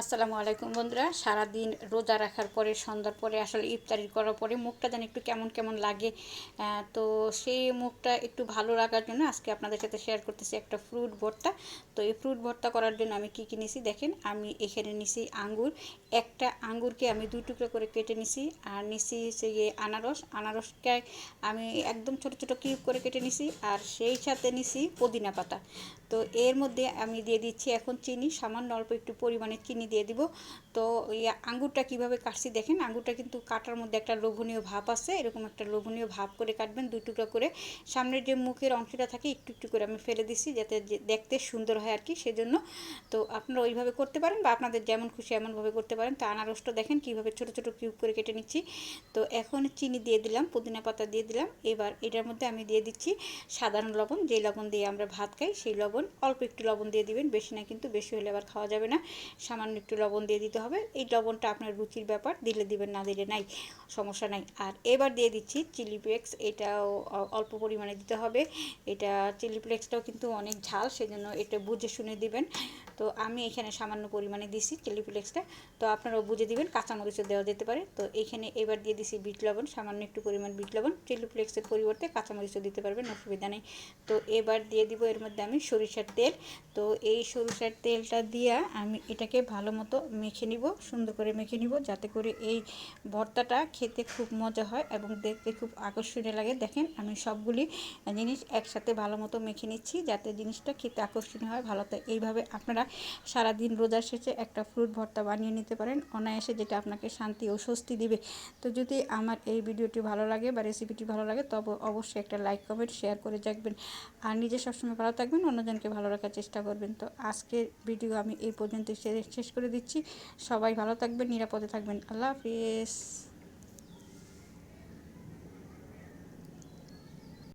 আসসালামু আলাইকুম বন্ধুরা। সারাদিন রোজা রাখার পরে, সন্ধ্যার পরে, আসলে ইফতারি করার পরে মুখটা যেন একটু কেমন কেমন লাগে তো সেই মুখটা একটু ভালো রাখার জন্য আজকে আপনাদের সাথে শেয়ার করতেছি একটা ফ্রুট ভর্তা। তো এই ফ্রুট ভর্তা করার জন্য আমি কি কি নিছি দেখেন, আমি এখানে নিছি আঙ্গুর। একটা আঙ্গুরকে আমি দুই টুকরো করে কেটে নিছি, আর নিছি গিয়ে আনারস। আনারসকে আমি একদম ছোট ছোট কিউব করে কেটে নিছি, আর সেই সাথে নিছি পুদিনা পাতা। তো এর মধ্যে আমি দিয়ে দিচ্ছি এখন চিনি, সামান্য অল্প একটু পরিমাণে চিনি দিয়ে দিব। তো এই আঙ্গুরটা কীভাবে কাটছি দেখেন, আঙ্গুরটা কিন্তু কাটার মধ্যে একটা লোভনীয় ভাব আছে, এরকম একটা লোভনীয় ভাব করে কাটবেন, দুই টুকরো করে। সামনের যে মুখের অংশটা থাকে, একটু একটু করে আমি ফেলে দিচ্ছি যাতে দেখতে সুন্দর হয় আর কি, সেজন্য। তো আপনারা ওইভাবে করতে পারেন বা আপনাদের যেমন খুশি এমনভাবে করতে পারেন। তো আনারসটা দেখেন কীভাবে ছোট ছোট কিউব করে কেটে নিচ্ছি। তো এখন চিনি দিয়ে দিলাম, পুদিনা পাতা দিয়ে দিলাম। এবার এটার মধ্যে আমি দিয়ে দিচ্ছি সাধারণ লবণ যে লবণ দিয়ে আমরা ভাত খাই, সেই লবণ। অল্প একটু লবণ দিয়ে দিবেন, বেশি না কিন্তু বেশি হলে আবার খাওয়া যাবে না। সামান্য একটু লবণ দিয়ে দিতে হবে। এই লবণটা আপনার রুচির ব্যাপার, দিলে দিবেন, না দিলে নাই, সমস্যা নাই। আর এবার দিয়ে দিচ্ছি চিলি ফ্লেক্স, এটাও অল্প পরিমাণে দিতে হবে। এটা চিলি ফ্লেক্সটাও কিন্তু অনেক ঝাল, সেজন্য এটা বুঝে শুনে দিবেন। তো আমি এখানে সামান্য পরিমাণে দিছি চিলি ফ্লেক্সটা। তো আপনারাও বুঝে দিবেন, কাঁচামরিচও দেওয়া যেতে পারে। তো এখানে এবার দিয়ে দিছি বিট লবণ, সামান্য একটু পরিমাণ বিট লবণ। চিলি ফ্লেক্সের পরিবর্তে কাঁচামরিচও দিতে পারবেন, অসুবিধা নেই। তো এবার দিয়ে দিব এর মধ্যে আমি সরিষার তেল। তো এই সরিষার তেলটা দিয়া আমি এটাকে ভালো মতো মেখে নিব, সুন্দর করে মেখে নিব যাতে করে এই ভর্তাটা খেতে খুব মজা হয় এবং দেখতে খুব আকর্ষণীয় লাগে। দেখেন আমি সবগুলি জিনিস একসাথে ভালো মতো মেখে নিচ্ছি যাতে জিনিসটা খেতে আকর্ষণীয় হয়, ভালো তো এইভাবে আপনারা সারাদিন রোজার শেষে একটা ফ্রুট ভর্তা বানিয়ে নিতে পারেন। অনায়াসে যেটা আপনাকে শান্তি ও স্বস্তি দিবে। তো যদি আমার এই ভিডিওটি ভালো লাগে বা রেসিপিটি ভালো লাগে, তবে অবশ্যই একটা লাইক কমেন্ট শেয়ার করে যাকবেন আর নিজে সবসময় ভালো থাকবেন, অন্যজনকে ভালো রাখার চেষ্টা করবেন। তো আজকের ভিডিও আমি এই পর্যন্ত শেষ করে দিচ্ছি। সবাই ভালো থাকবেন নিরাপদে থাকবেন। আল্লাহ হাফিজ।